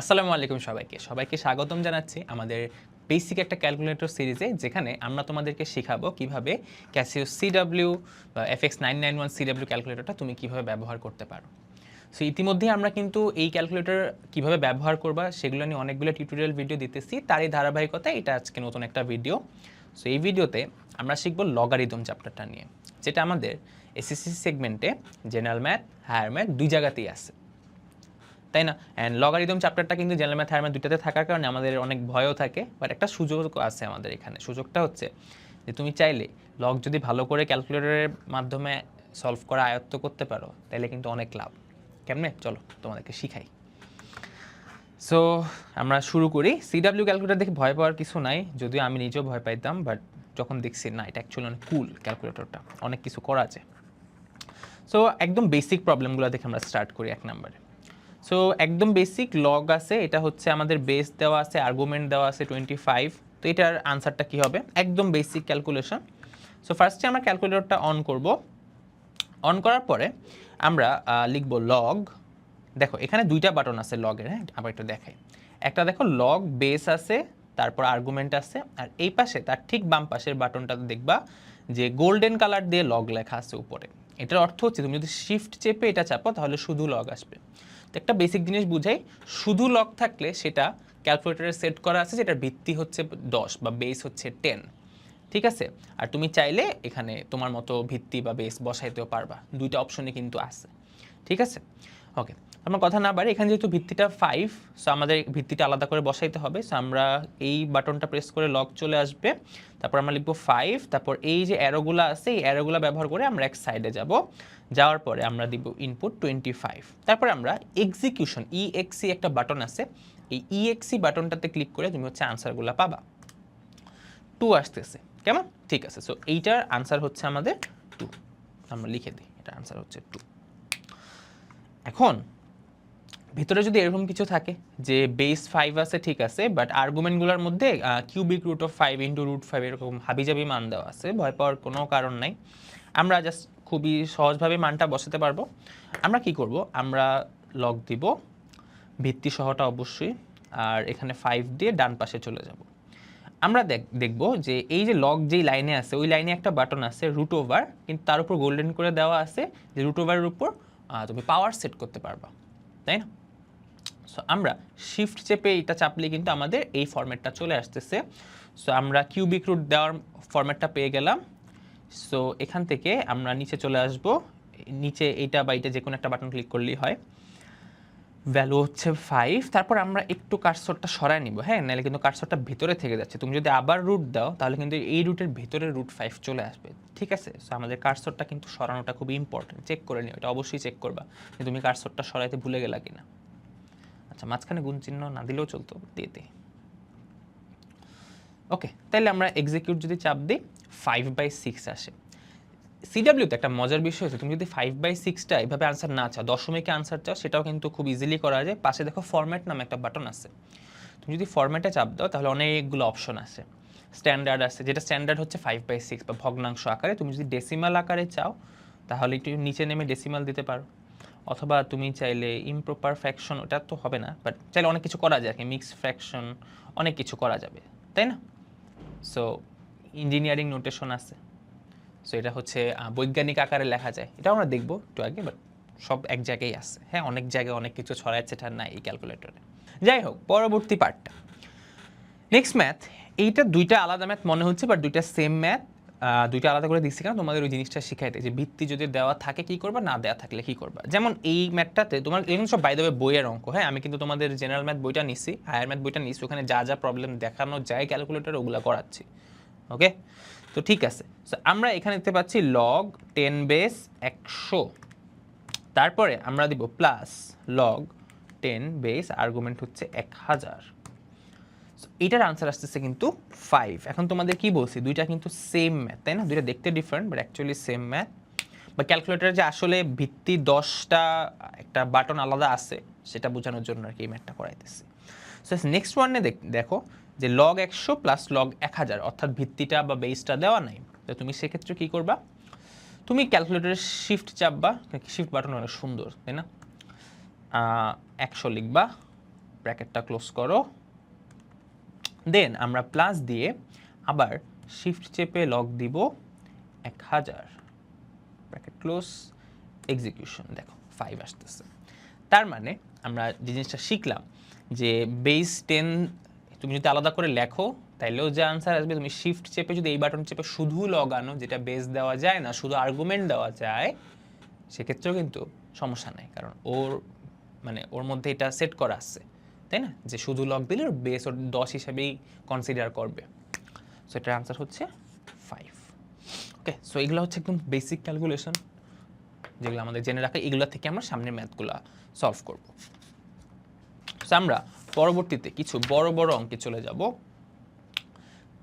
আসসালামু আলাইকুম সবাইকে। সবাইকে স্বাগতম জানাচ্ছি আমাদের বেসিক একটা ক্যালকুলেটর সিরিজে যেখানে আমরা তোমাদেরকে শেখাবো কীভাবে ক্যাসিও সিডাব্লিউ বা F X nine nine one CW ক্যালকুলেটরটা তুমি কীভাবে ব্যবহার করতে পারো। সো ইতিমধ্যে আমরা কিন্তু এই ক্যালকুলেটর কীভাবে ব্যবহার করবা সেগুলো নিয়ে অনেকগুলো টিউটোরিয়াল ভিডিও দিতেছি। তারই ধারাবাহিকতায় এটা আজকে নতুন একটা ভিডিও সো এই ভিডিওতে আমরা শিখব লগারিদম চ্যাপ্টারটা নিয়ে, যেটা আমাদের এসএসসি সেগমেন্টে জেনারেল ম্যাথ হায়ার ম্যাথ দুই জায়গাতেই আছে। তাই না? অ্যান্ড লগারিদম চ্যাপ্টারটা কিন্তু জেনারেল ম্যাথ হায়ার দুইটাতে থাকার কারণে আমাদের অনেক ভয়ও থাকে বাট একটা সুযোগ আছে আমাদের এখানে। সুযোগটা হচ্ছে যে তুমি চাইলে লগ যদি ভালো করে ক্যালকুলেটরের মাধ্যমে সলভ করা আয়ত্ত করতে পারো তাহলে কিন্তু অনেক লাভ। কেমনে? চলো, তোমাদেরকে শিখাই। সো আমরা শুরু করি। সিডাব্লিউ ক্যালকুলেটর দেখে ভয় পাওয়ার কিছু নাই, যদিও আমি নিজেও ভয় পাইতাম বাট যখন দেখছি, না, এটা অ্যাকচুয়ালি অনেক কুল ক্যালকুলেটরটা অনেক কিছু করা আছে। সো একদম বেসিক প্রবলেমগুলো দেখে আমরা স্টার্ট করি এক নম্বরে সো একদম বেসিক লগ আছে, এটা হচ্ছে আমাদের বেস দেওয়া আছে আর্গুমেন্ট দেওয়া আছে টোয়েন্টি ফাইভ তো এটার আনসারটা কী হবে? একদম বেসিক ক্যালকুলেশন সো ফার্স্টে আমরা ক্যালকুলেটরটা অন করব। অন করার পরে আমরা লিখব লগ দেখো, এখানে দুইটা বাটন আছে লগের হ্যাঁ? আবার একটু দেখাই। একটা দেখো লগ বেস আছে, তারপর আর্গুমেন্ট আছে, আর এই পাশে, তার ঠিক বাম পাশের বাটনটা দেখবা যে গোল্ডেন কালার দিয়ে লগ লেখা আছে উপরে। এটার অর্থ হচ্ছে, তুমি যদি শিফট চেপে এটা চাপো, তাহলে শুধু লগ আসবে। একটা বেসিক জিনিস বুঝাই, শুধু লক থাকলে সেটা ক্যালকুলেটরে সেট করা আছে, যেটার ভিত্তি হচ্ছে দশ বা বেস হচ্ছে টেন ঠিক আছে? আর তুমি চাইলে এখানে তোমার মতো ভিত্তি বা বেস বসাইতেও পারবা, দুইটা অপশনে কিন্তু আছে, ঠিক আছে? ওকে আমার কথা না বাড়ি এখানে যেহেতু ভিত্তিটা ফাইভ সো আমাদের ভিত্তিটা আলাদা করে বসাইতে হবে। সো আমরা এই বাটনটা প্রেস করে লক চলে আসবে। তারপর আমরা লিখব ফাইভ তারপর এই যে অ্যারোগুলো আছে, এই অ্যারোগুলো ব্যবহার করে আমরা এক সাইডে যাব। যাওয়ার পরে আমরা দিব ইনপুট টোয়েন্টি ফাইভ তারপরে আমরা এক্সিকিউশন ইএক্সি একটা বাটন আছে। এই ইএক্সি বাটনটাতে ক্লিক করে তুমি হচ্ছে আনসারগুলো পাবা। টু আসতেছে। কেমন? ঠিক আছে। সো এইটার আনসার হচ্ছে আমাদের টু আমরা লিখে দিই। এটা আনসার হচ্ছে টু এখন, ভিতরে যদি এরকম কিছু থাকে যে বেস ফাইভ আছে, ঠিক আছে বাট আর্গুমেন্টগুলোর মধ্যে cubic root of five into root five এরকম হাবিজাবি মান দেওয়া আছে, ভয় পাওয়ার কোনো কারণ নাই। আমরা জাস্ট খুবই সহজভাবে মানটা বসাতে পারব। আমরা কি করব? আমরা লগ দিব, ভিত্তি সহটা অবশ্যই, আর এখানে ফাইভ দিয়ে ডান পাশে চলে যাব। আমরা দেখ, দেখব যে এই যে লক যেই লাইনে আছে, ওই লাইনে একটা বাটন আছে রুট ওভার কিন্তু তার উপর গোল্ডেন করে দেওয়া আছে যে রুট ওভারের উপর তুমি পাওয়ার সেট করতে পারবা, তাই না? সো আমরা শিফট চেপে এটা চাপলে কিন্তু আমাদের এই ফর্ম্যাটটা চলে আসতেছে। সো আমরা কিউবিক রুট দেওয়ার ফর্ম্যাটটা পেয়ে গেলাম। সো এখান থেকে আমরা নিচে চলে আসব। নিচে এইটা বা এটা যে কোনো একটা বাটন ক্লিক করলেই হয়। ভ্যালু হচ্ছে ফাইভ তারপর আমরা একটু কার্সরটা সরায় নিব। হ্যাঁ নাহলে কিন্তু কার্সরটা ভিতরে থেকে যাচ্ছে। তুমি যদি আবার রুট দাও, তাহলে কিন্তু এই রুটের ভিতরে রুট ফাইভ চলে আসবে। ঠিক আছে? সো আমাদের কার্সরটা কিন্তু সরানোটা খুব ইম্পর্টেন্ট চেক করে নিও, এটা অবশ্যই চেক করবা যে তুমি কার্সরটা সরাইতে ভুলে গেলা কিনা। আচ্ছা মাঝখানে গুণ চিহ্ন না দিলেও চলতো, দিয়ে দিই। ওকে তাহলে আমরা এক্সিকিউট যদি চাপ দিই ফাইভ বাই সিক্স আসে। সিডাব্লিউতে একটা মজার বিষয় হচ্ছে, তুমি যদি ফাইভ বাই সিক্সটা এইভাবে আনসার না চাও, দশমিকে আনসার চাও, সেটাও কিন্তু খুব ইজিলি করা যায়। পাশে দেখো ফরম্যাট নামে একটা বাটন আছে। তুমি যদি ফরম্যাটে চাপ দাও, তাহলে অনেকগুলো অপশন আছে। স্ট্যান্ডার্ড আছে, যেটা স্ট্যান্ডার্ড হচ্ছে ফাইভ বাই সিক্স বা ভগ্নাংশ আকারে। তুমি যদি ডেসিমাল আকারে চাও, তাহলে একটু নিচে নেমে ডেসিমাল দিতে পারো। অথবা তুমি চাইলে ইমপ্রপার ফ্র্যাকশন ওটা তো হবে না বাট চাইলে অনেক কিছু করা যায় কি। মিক্স ফ্র্যাকশন অনেক কিছু করা যাবে, তাই না? সো ইঞ্জিনিয়ারিং নোটেশন আছে। সো এটা হচ্ছে বৈজ্ঞানিক আকারে লেখা যায়। এটা আমরা দেখব একটু আগে বাট সব এক জায়গায় আছে। হ্যাঁ অনেক জায়গায় অনেক কিছু ছড়াচ্ছে এটা না এই ক্যালকুলেটরে যাই হোক, পরবর্তী পার্টটা নেক্সট ম্যাথ এইটা দুইটা আলাদা ম্যাথ মনে হচ্ছে বাট দুইটা সেম ম্যাথ দুইটা আলাদা করে দিচ্ছি কেন তোমাদের ওই জিনিসটা শিখাইতে যে ভিত্তি যদি দেওয়া থাকে কি করবা, না দেওয়া থাকলে কি করবা। যেমন এই ম্যাথটাতে তোমার এগুলো সব বাইরে বইয়ের অঙ্ক হ্যাঁ আমি কিন্তু তোমাদের জেনারেল ম্যাথ বইটা নিছি হায়ার ম্যাথ বইটা নিছি, ওখানে যা যা প্রবলেম দেখানো যায় ক্যালকুলেটর ওগুলো করাচ্ছি। ওকে তো ঠিক আছে। সো আমরা এখানে দেখতে পাচ্ছি লগ টেন বেস একশো। তারপরে আমরা দিব plus log ten base argument হচ্ছে এক হাজার। এটার আনসার আসতেছে কিন্তু ফাইভ এখন তোমাদের কি বলছি, দুইটা কিন্তু সেম ম্যাথ তাই না? দুইটা দেখতে different but actually same math বা ক্যালকুলেটরে যে আসলে ভিত্তি দশটা একটা বাটন আলাদা আছে, সেটা বোঝানোর জন্য আর কি এই ম্যাথটা করাইতেছি। সো নেক্সট ওয়ানে দেখো যে লগ একশো প্লাস লগ এক হাজার অর্থাৎ ভিত্তিটা বা বেসটা দেওয়া নাই। তো তুমি সেক্ষেত্রে কী করবা? তুমি ক্যালকুলেটরের শিফট চাপবা শিফট বাটন অনেক সুন্দর, তাই না? একশো লিখবা ব্র্যাকেটটা ক্লোজ করো। দেন আমরা প্লাস দিয়ে আবার শিফট চেপে লক দিব এক হাজার ব্র্যাকেট ক্লোজ এক্সিকিউশন দেখো ফাইভ আসতেছে। তার মানে আমরা যে জিনিসটা শিখলাম, যে বেস টেন তুমি যদি আলাদা করে লেখো, তাইলেও যে আনসার আসবে, তুমি শিফট চেপে যদি এই বাটন চেপে শুধু লগানো, যেটা বেস দেওয়া যায় না, শুধু আর্গুমেন্ট দেওয়া যায়, সেক্ষেত্রেও কিন্তু সমস্যা নাই, কারণ ওর মানে ওর মধ্যে এটা সেট করা আছে, তাই না? যে শুধু লগ দিলে ওর বেস ওর দশ হিসাবেই কনসিডার করবে। সো এটার আনসার হচ্ছে ফাইভ ওকে সো এগুলো হচ্ছে একদম বেসিক ক্যালকুলেশন যেগুলো আমাদের জেনে রাখা, এগুলো থেকে আমরা সামনের ম্যাথগুলো সলভ করব। সো আমরা পরবর্তীতে কিছু বড় বড় অঙ্কে চলে যাব।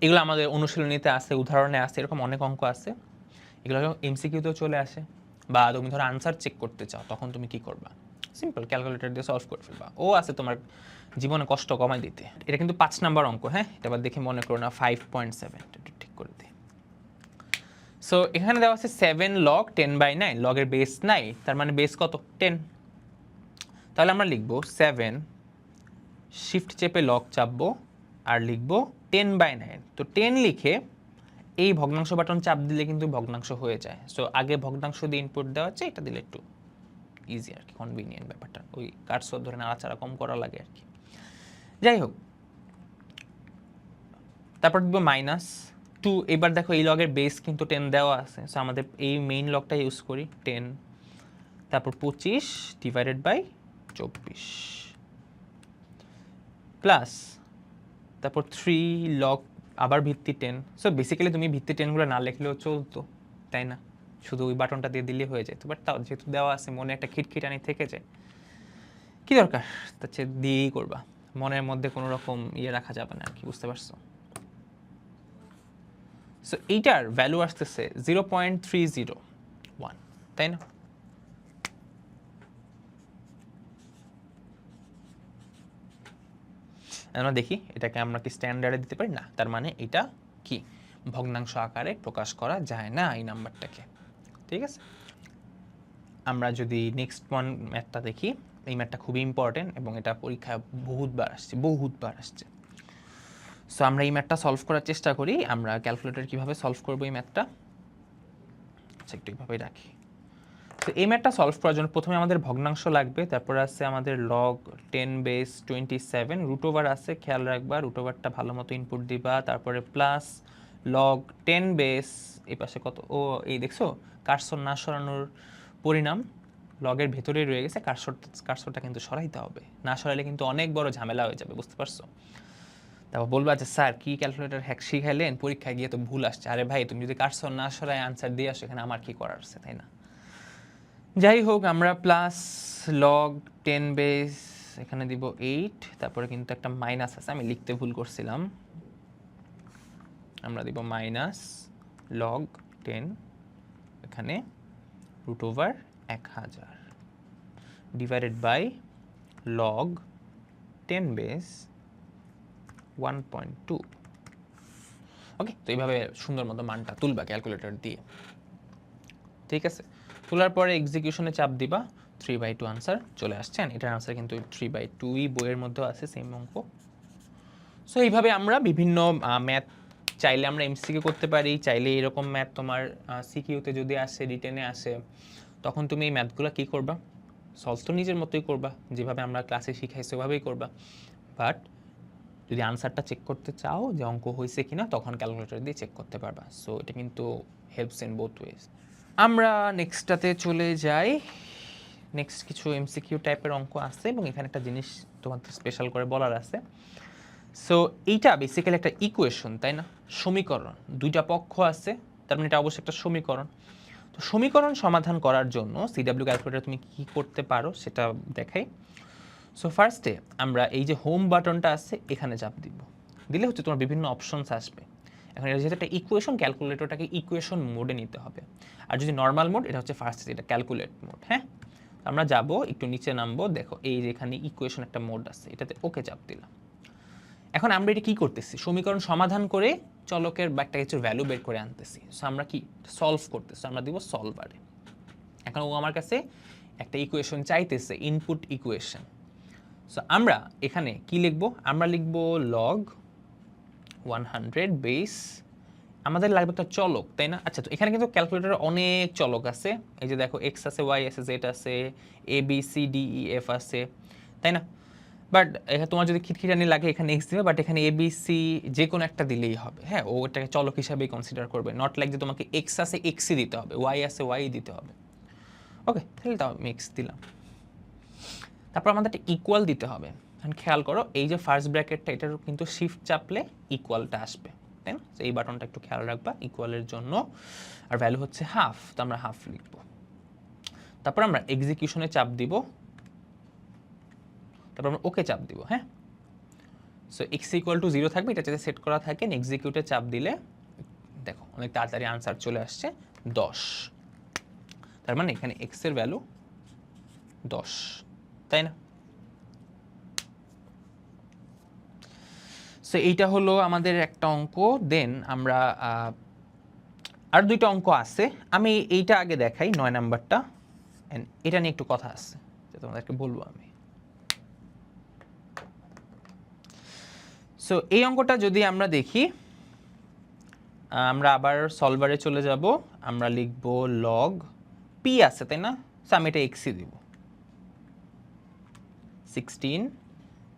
এগুলো আমাদের অনুশীলনীতে আছে, উদাহরণে আছে, এরকম অনেক অঙ্ক আছে। এগুলো এমসিকিউতেও চলে আসে বা তুমি ধরো আনসার চেক করতে চাও, তখন তুমি কি করবা? সিম্পল ক্যালকুলেটর দিয়ে সলভ করে ফেলবা। ও আছে তোমার জীবনে কষ্ট কমাই দিতে। এটা কিন্তু পাঁচ নাম্বার অঙ্ক হ্যাঁ? এটা আবার দেখে মনে করো না ফাইভ পয়েন্ট সেভেন একটু ঠিক করে দিই। সো এখানে দেওয়া আছে seven log ten by nine লগের বেস নাই তার মানে বেস কত? টেন তাহলে আমরা লিখব সেভেন শিফট চেপে লক চাপবো আর লিখব টেন বাই নাইন তো টেন লিখে এই ভগ্নাংশ বাটন চাপ দিলে কিন্তু ভগ্নাংশ হয়ে যায়। সো আগে ভগ্নাংশ দিয়ে ইনপুট দেওয়া হচ্ছে, এটা দিলে একটু ইজি আর কি কনভিনিয়েন্ট ব্যাপারটা। ওই কার্সর ধরে নাড়াচাড়া কম করা লাগে আর কি। যাই হোক। তারপর দিব মাইনাস টু এবার দেখো এই লগের বেস কিন্তু টেন দেওয়া আছে। সো আমাদের এই মেইন লগটা ইউজ করি টেন তারপর পঁচিশ ডিভাইডেড বাই চব্বিশ। প্লাস তারপর থ্রি লগ আবার ভিত্তি টেন সো বেসিক্যালি তুমি ভিত্তি টেনগুলো না লিখলেও চলতো, তাই না? শুধু ওই বাটনটা দিয়ে দিলে হয়ে যেত। বাট তাও যেহেতু দেওয়া আছে, মনে একটা খিটখিটানি থেকে যায়। কি দরকার? তার চেয়ে দিয়েই করবা। মনের মধ্যে কোনো রকম ইয়ে রাখা যাবে না আর কি, বুঝতে পারছ? সো এইটার ভ্যালু আসতেছে zero point three zero one তাই না? আমরা দেখি, এটাকে আমরা কি স্ট্যান্ডার্ডে দিতে পারি? না, তার মানে এটা কি? ভগ্নাংশ আকারে প্রকাশ করা যায় না এই নাম্বারটাকে। ঠিক আছে? আমরা যদি নেক্সট ওয়ান ম্যাথটা দেখি, এই ম্যাথটা খুবই ইম্পর্টেন্ট এবং এটা পরীক্ষায় বহুতবার আসছে বহুতবার আসছে। সো আমরা এই ম্যাথটা সলভ করার চেষ্টা করি, আমরা ক্যালকুলেটর কীভাবে সলভ করব এই ম্যাথটা আচ্ছা একটু এইভাবেই রাখি। তো এই ম্যাথটা সলভ করার জন্য প্রথমে আমাদের ভগ্নাংশ লাগবে, তারপর আছে আমাদের log ten base twenty seven root over আছে, খেয়াল রাখবা রুট ওভারটা ভালো মতো ইনপুট দিবা, তারপরে প্লাস লগ টেন বেস এই পাশে কত, ও, এই দেখছ? কারসর না সরানোর পরিণাম লগের ভেতরেই রয়ে গেছে, কারসর, কারসরটা কিন্তু সরাইতে হবে, না সরাইলে কিন্তু অনেক বড় ঝামেলা হয়ে যাবে, বুঝতে পারছ? তারপর বলবা যে, স্যার, কী ক্যালকুলেটর হ্যাক শিখাইলেন? পরীক্ষায় গিয়ে তো ভুল আসছে। আরে ভাই, তুমি যদি কারসর না সরাই আনসার দিয়ে আসো, এখানে আমার কী করার আছে, তাই না? যাই হোক, আমরা প্লাস লগ টেন বেস এখানে দিব এইট তারপরে কিন্তু একটা মাইনাস আছে, আমি লিখতে ভুল করছিলাম। আমরা দিব মাইনাস লগ টেন এখানে রুট ওভার এক হাজার divided by log ten base one point two okay তো এইভাবে সুন্দর মতো মানটা তুলবা ক্যালকুলেটর দিয়ে। ঠিক আছে? তোলার পরে এক্সিকিউশনে চাপ দিবা থ্রি বাই টু আনসার চলে আসছেন এটার আনসার কিন্তু থ্রি বাই টুই বইয়ের মধ্যেও আছে সেম অঙ্ক সো এইভাবে আমরা বিভিন্ন ম্যাথ চাইলে আমরা এমসিকিউ করতে পারি, চাইলে এরকম ম্যাথ তোমার সিকিউতে যদি আসে রিটেনে আসে, তখন তুমি এই ম্যাথগুলো কী করবা? সলভ তো নিজের মতোই করবা, যেভাবে আমরা ক্লাসে শিখাই, সেভাবেই করবা। বাট যদি আনসারটা চেক করতে চাও যে অঙ্ক হয়েছে কিনা, তখন ক্যালকুলেটর দিয়ে চেক করতে পারবা। সো এটা কিন্তু হেল্পস ইন বোথ ওয়েজ আমরা নেক্সটটাতে চলে যাই। নেক্সট কিছু এমসিকিউ টাইপের অঙ্ক আছে এবং এখানে একটা জিনিস তোমাদের স্পেশাল করে বলার আছে। সো এইটা বেসিক্যালি একটা ইকুয়েশন তাই না? সমীকরণ, দুইটা পক্ষ আছে, তার মানে এটা অবশ্যই একটা সমীকরণ। তো সমীকরণ সমাধান করার জন্য সিডাব্লিউ ক্যালকুলেটর তুমি কী করতে পারো সেটা দেখাই। সো ফার্স্টে আমরা এই যে হোম বাটনটা আছে, এখানে চাপ দিব। দিলে হচ্ছে তোমার বিভিন্ন অপশনস আসবে। এখন এটা যেহেতু একটা ইকুয়েশন ক্যালকুলেটরটাকে ইকুয়েশন মোডে নিতে হবে। আর যদি নর্মাল মোড এটা হচ্ছে ফার্স্ট এটা ক্যালকুলেট মোড হ্যাঁ? আমরা যাব, একটু নিচে নামবো, দেখো এই যে এখানে ইকুয়েশন একটা মোড আছে, এটাতে ওকে চাপ দিলাম। এখন আমরা এটা কি করতেছি? সমীকরণ সমাধান করে চলকের বা একটা কিছুর ভ্যালু বের করে আনতেছি। সো আমরা কি? সলভ করতেছি, আমরা দিব সলভারে এখন ও আমার কাছে একটা ইকুয়েশন চাইতেছে ইনপুট ইকুয়েশন সো আমরা এখানে কি লিখব? আমরা লিখব লগ ওয়ান হান্ড্রেড বেস আমাদের লাগবে একটা চলক, তাই না? আচ্ছা তো এখানে কিন্তু ক্যালকুলেটরে অনেক চলক আছে। এই যে দেখো এক্স আছে ওয়াই আছে জেড আছে A B C D E F আছে, তাই না? বাট এখানে তোমার যদি খিটখিটানি লাগে, এখানে এক্স দিবে বাট এখানে এ বি সি যে কোনো একটা দিলেই হবে। হ্যাঁ ও এটাকে চলক হিসাবেই কনসিডার করবে। নট লাইক যে তোমাকে এক্স আছে এক্সই দিতে হবে ওয়াই আছে ওয়াই দিতে হবে। ওকে তাহলে তাও আমি এক্স দিলাম। তারপর আমাদের একটা ইকুয়াল দিতে হবে। এখন খেয়াল করো, এই যে ফার্স্ট ব্র্যাকেটটা এটার কিন্তু শিফট চাপলে ইকুয়ালটা আসবে তাই না এই বাটনটা একটু খেয়াল রাখবা ইকুয়ালের জন্য। আর ভ্যালু হচ্ছে হাফ তো আমরা হাফ লিখব। তারপর আমরা এক্সিকিউশনে চাপ দিব। তারপর আমরা ওকে চাপ দিব হ্যাঁ? So X equal to zero থাকবে, এটা যাতে সেট করা থাকে এক্সিকিউটে চাপ দিলে, দেখো, অনেক তাড়াতাড়ি আনসার চলে আসছে, দশ। তার মানে এখানে এক্সের ভ্যালু দশ, তাই না? সো এইটা হলো আমাদের একটা অঙ্ক। দেন আমরা আর দুইটা অঙ্ক আছে। আমি এইটা আগে দেখাই, নয় নাম্বারটা। এটা নিয়ে একটু কথা আছে যেটা তোমাদেরকে বলব আমি। সো এই অঙ্কটা যদি আমরা দেখি, আমরা আবার সলভারে চলে যাব। আমরা লিখব লগ পি আছে, তাই না? সো আমি এটা এক্সি দিব। সিক্সটিন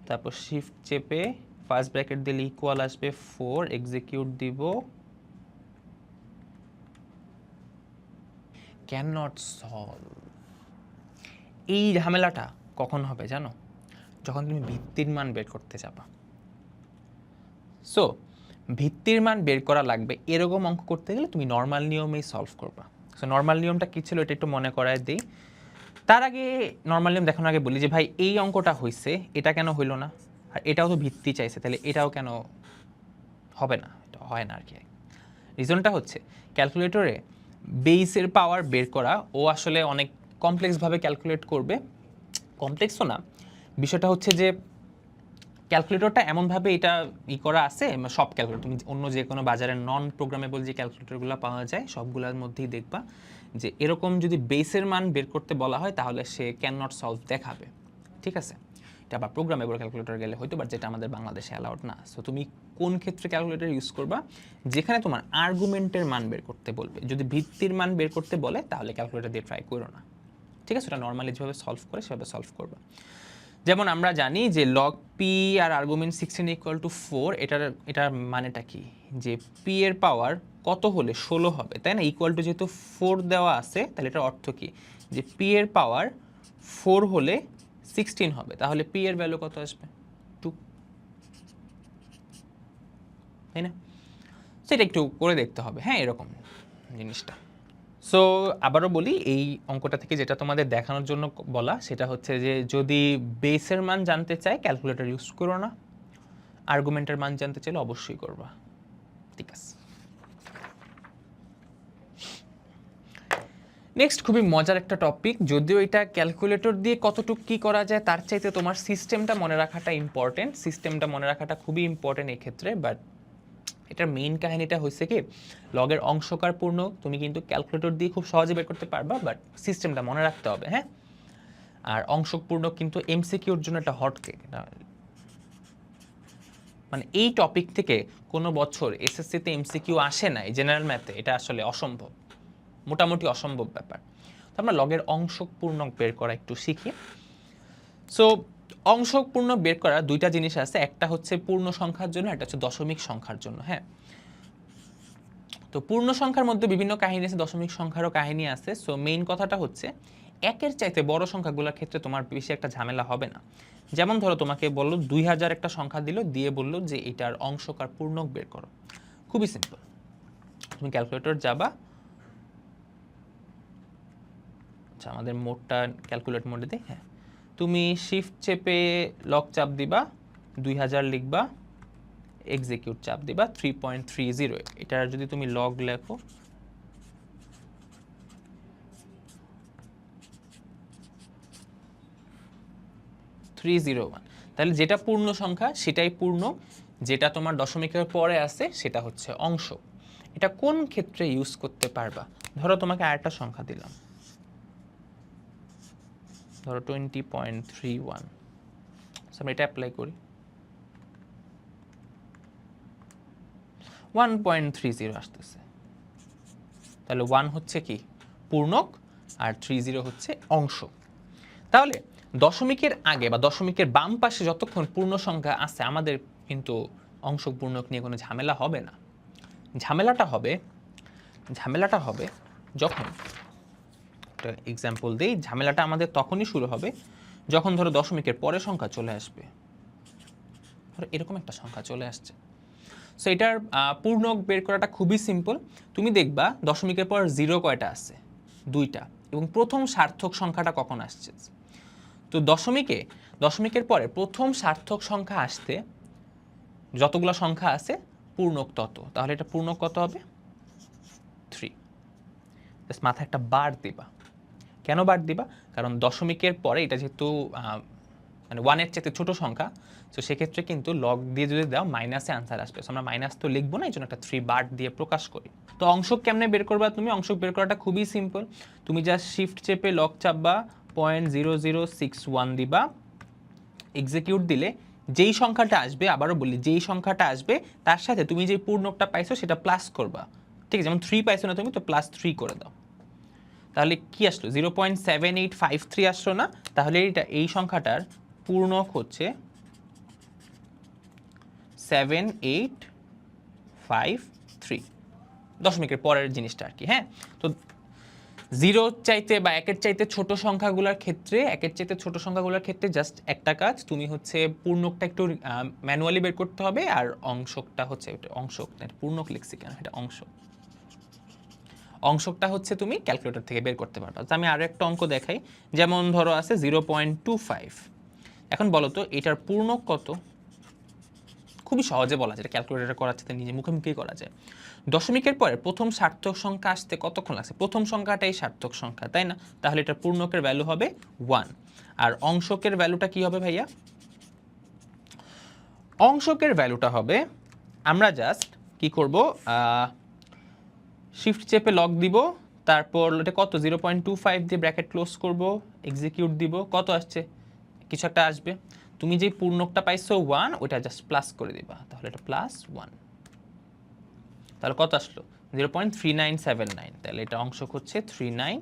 তারপর শিফট চেপে ফার্স্ট ব্র্যাকেট দিলে ইকুয়াল আসবে ফোর এক্সিকিউট দিব। ক্যান নট সলভ এই ঝামেলাটা কখন হবে জানো? যখন তুমি ভিত্তির মান বের করতে যাবা। সো ভিত্তির মান বের করা লাগবে এরকম অঙ্ক করতে গেলে তুমি নর্মাল নিয়মেই সলভ করবা। সো নর্মাল নিয়মটা কী ছিল এটা একটু মনে করায় দিই। তার আগে নর্মাল নিয়ম দেখানোর আগে বলি যে, ভাই, এই অঙ্কটা হয়েছে এটা কেন হইল না? আর এটাও তো ভিত্তি চাইছে, তাহলে এটাও কেন হবে না? এটা হয় না আর কি। রিজনটা হচ্ছে ক্যালকুলেটরে বেসের পাওয়ার বের করা, ও আসলে অনেক কমপ্লেক্সভাবে ক্যালকুলেট করবে। কমপ্লেক্সও না। বিষয়টা হচ্ছে যে ক্যালকুলেটরটা এমনভাবে এটা ই করা আছে, সব ক্যালকুলেটর তুমি অন্য যে কোনো বাজারের নন প্রোগ্রামেবল যে ক্যালকুলেটরগুলো পাওয়া যায়, সবগুলোর মধ্যেই দেখবা যে, এরকম যদি বেসের মান বের করতে বলা হয়, তাহলে সে ক্যান নট সলভ দেখাবে। ঠিক আছে? এটা আবার প্রোগ্রামেবল ক্যালকুলেটর গেলে হয়তো বাট যেটা আমাদের বাংলাদেশে অ্যালাউড না। সো তুমি কোন ক্ষেত্রে ক্যালকুলেটর ইউজ করবা? যেখানে তোমার আর্গুমেন্টের মান বের করতে বলবে। যদি ভিত্তির মান বের করতে বলে, তাহলে ক্যালকুলেটর দিয়ে ট্রাই করো না। ঠিক আছে? ওটা নর্মালি যেভাবে সলভ করে, সেভাবে সলভ করবা। যেমন আমরা জানি যে log P R argument sixteen equal to four এটার এটার মানেটা কি? যে পি এর পাওয়ার কত হলে ষোলো হবে, তাই না? ইকুয়াল টু যেহেতু ফোর দেওয়া আছে, তাহলে এটার অর্থ কি? যে পি এর পাওয়ার ফোর হলে সিক্সটিন হবে, তাহলে পি এর ভ্যালু কত আসবে? টু। তাই না? সেটা একটু করে দেখতে হবে। হ্যাঁ এরকম জিনিসটা। সো আবারও বলি, এই অঙ্কটা থেকে যেটা তোমাদের দেখানোর জন্য বলা, সেটা হচ্ছে যে যদি বেসের মান জানতে চাই ক্যালকুলেটর ইউজ করো না। আর্গুমেন্টের মান জানতে চাইলে অবশ্যই করবা। ঠিক আছে। নেক্সট খুবই মজার একটা টপিক যদিও এটা ক্যালকুলেটর দিয়ে কতটুকু কী করা যায় তার চাইতে তোমার সিস্টেমটা মনে রাখাটা ইম্পর্টেন্ট সিস্টেমটা মনে রাখাটা খুবই ইম্পর্টেন্ট এক্ষেত্রে বাট এটার মেইন কাহিনীটা হয়েছে কি লগের অংশকার পূর্ণ তুমি কিন্তু ক্যালকুলেটর দিয়ে খুব সহজে বের করতে পারবা বাট সিস্টেমটা মনে রাখতে হবে হ্যাঁ? আর অংশপূর্ণ কিন্তু এমসিকিউর জন্য একটা হট কেক মানে এই টপিক থেকে কোনো বছর এসএসসিতে এমসিকিউ আসে নাই জেনারেল ম্যাথে এটা আসলে অসম্ভব। মোটামুটি অসম্ভব ব্যাপার। তো আমরা লগের অংশপূর্ণ বের করা একটু শিখি। সো অংশপূর্ণ বের করা দুইটা জিনিস আছে, একটা হচ্ছে পূর্ণ সংখ্যার জন্য, একটা হচ্ছে দশমিক সংখ্যার জন্য হ্যাঁ? তো পূর্ণ সংখ্যার মধ্যে বিভিন্ন কাহিনী আছে, দশমিক সংখ্যারও কাহিনী আছে। সো মেইন কথাটা হচ্ছে, একের চাইতে বড় সংখ্যাগুলোর ক্ষেত্রে তোমার বেশি একটা ঝামেলা হবে না। যেমন ধরো তোমাকে বলল, দুই হাজার একটা সংখ্যা দিল, দিয়ে বলল যে এটার অংশকার পূর্ণক বের করো। খুবই সিম্পল তুমি ক্যালকুলেটর যাবা আচ্ছা আমাদের মোডটা ক্যালকুলেট মোডে দিই হ্যাঁ। তুমি শিফট চেপে লক চাপ দিবা, দুই হাজার লিখবা এক্সিকিউট চাপ দিবা থ্রি পয়েন্ট থ্রি জিরো এটার যদি তুমি লগ লেখো ওয়ান তাহলে যেটা পূর্ণ সংখ্যা, সেটাই পূর্ণ। যেটা তোমার দশমিকের পরে আছে, সেটা হচ্ছে অংশ। এটা কোন ক্ষেত্রে ইউজ করতে পারবা? ধরো তোমাকে আরেকটা সংখ্যা দিলাম। ধরো টোয়েন্টি পয়েন্ট থ্রি ওয়ান আমরা এটা অ্যাপ্লাই করি। ওয়ান পয়েন্ট থ্রি জিরো আসতেছে। তাহলে ওয়ান হচ্ছে কি? পূর্ণক, আর থ্রি জিরো হচ্ছে অংশ। তাহলে দশমিকের আগে বা দশমিকের বাম পাশে যতক্ষণ পূর্ণ সংখ্যা আছে, আমাদের কিন্তু অংশ পূর্ণক নিয়ে কোনো ঝামেলা হবে না। ঝামেলাটা হবে ঝামেলাটা হবে যখন একটা এক্সাম্পল দিই, ঝামেলাটা আমাদের তখনই শুরু হবে যখন ধরো দশমিকের পরে সংখ্যা চলে আসবে। ধরো এরকম একটা সংখ্যা চলে আসছে। সো এটার পূর্ণক বের করাটা খুবই সিম্পল তুমি দেখবা দশমিকের পর জিরো কয়টা আছে? দুইটা। এবং প্রথম সার্থক সংখ্যাটা কখন আসছে? তো দশমিকে, দশমিকের পরে প্রথম সার্থক সংখ্যা আসতে যতগুলো সংখ্যা আছে, পূর্ণক তত। তাহলে এটা পূর্ণক কত হবে? থ্রি জাস্ট মাথায় একটা বার দিবা। কেন বার দিবা? কারণ দশমিকের পরে এটা যেহেতু মানে ওয়ানের চাইতে ছোট সংখ্যা, তো সেক্ষেত্রে কিন্তু লগ দিয়ে যদি দাও মাইনাসে আনসার আসবে। So আমরা মাইনাস তো লিখব না, এই জন্য একটা থ্রি বার দিয়ে প্রকাশ করি। তো অংশক কেমনে বের করবা তুমি? অংশক বের করাটা খুবই সিম্পল তুমি জাস্ট শিফট চেপে log চাপবা point zero zero six one দিবা। এক্সিকিউট দিলে যেই সংখ্যাটা আসবে, আবারও বলি, যেই সংখ্যাটা আসবে, তার সাথে তুমি যে পূর্ণকটা পাইছো, সেটা প্লাস করবা। ঠিক আছে? যেমন থ্রি পাইছো না তুমি, তো প্লাস থ্রি করে দাও। তাহলে কি আসলো? Zero point seven eight five three আসলো না? তাহলে এটা এই সংখ্যাটার পূর্ণক হচ্ছে সেভেন এইট ফাইভ থ্রি দশমিকের পরের জিনিসটা আর কি হ্যাঁ? তো জিরো চাইতে বা একের চাইতে ছোট সংখ্যাগুলোর ক্ষেত্রে একের চাইতে ছোট সংখ্যাগুলোর ক্ষেত্রে জাস্ট একটা কাজ তুমি হচ্ছে পূর্ণকটা একটু ম্যানুয়ালি বের করতে হবে আর অংশকটা হচ্ছে অংশক না, পূর্ণক লিখছি কেন? এটা অংশ। অংশকটা হচ্ছে তুমি ক্যালকুলেটর থেকে বের করতে পারবা। আমি আরও একটা অঙ্ক দেখাই। যেমন ধরো আছে জিরো পয়েন্ট টু ফাইভ এখন বলো তো, এটার পূর্ণক কত? খুবই সহজে বলা যায় ক্যালকুলেটর করার সাথে নিজে মুখে মুখেই করা যায়। দশমিকের পরে প্রথম সার্থক সংখ্যা আসতে কতক্ষণ লাগছে? প্রথম সংখ্যাটাই সার্থক সংখ্যা, তাই না? তাহলে এটার পূর্ণকের ভ্যালু হবে ওয়ান আর অংশকের ভ্যালুটা কি হবে ভাইয়া? অংশকের ভ্যালুটা হবে, আমরা জাস্ট কি করব শিফট চেপে লক দিব, তারপর এটা কত? জিরো পয়েন্ট টু ফাইভ দিয়ে ব্র্যাকেট ক্লোজ করব এক্সিকিউট দিব, কত আসছে? কিছু একটা আসবে। তুমি যে পূর্ণকটা পাইছো ওয়ান ওটা জাস্ট প্লাস করে দিবা, তাহলে এটা প্লাস ওয়ান তাহলে কত আসলো? Zero point three nine seven nine তাহলে এটা অংশক হচ্ছে three nine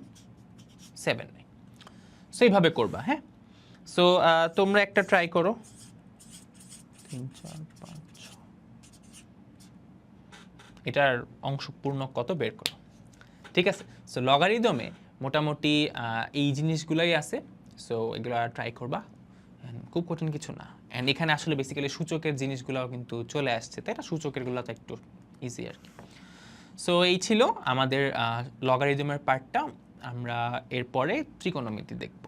seven nine so এইভাবে করবা হ্যাঁ? সো তোমরা একটা ট্রাই করো। তিন, চার পাঁচ ছয়। এটার অংশ পূর্ণ কত বের করো। ঠিক আছে? সো লগারিদমে মোটামুটি এই জিনিসগুলোই আছে। সো এগুলো ট্রাই করবা। খুব কঠিন কিছু না। অ্যান্ড এখানে আসলে বেসিক্যালি সূচকের জিনিসগুলোও কিন্তু চলে আসছে। তাই না? সূচকেরগুলো তো একটু ইজি আর কি। সো এই ছিল আমাদের লগারিদমের পার্টটা আমরা এরপরে ত্রিকোণমিতি দেখব।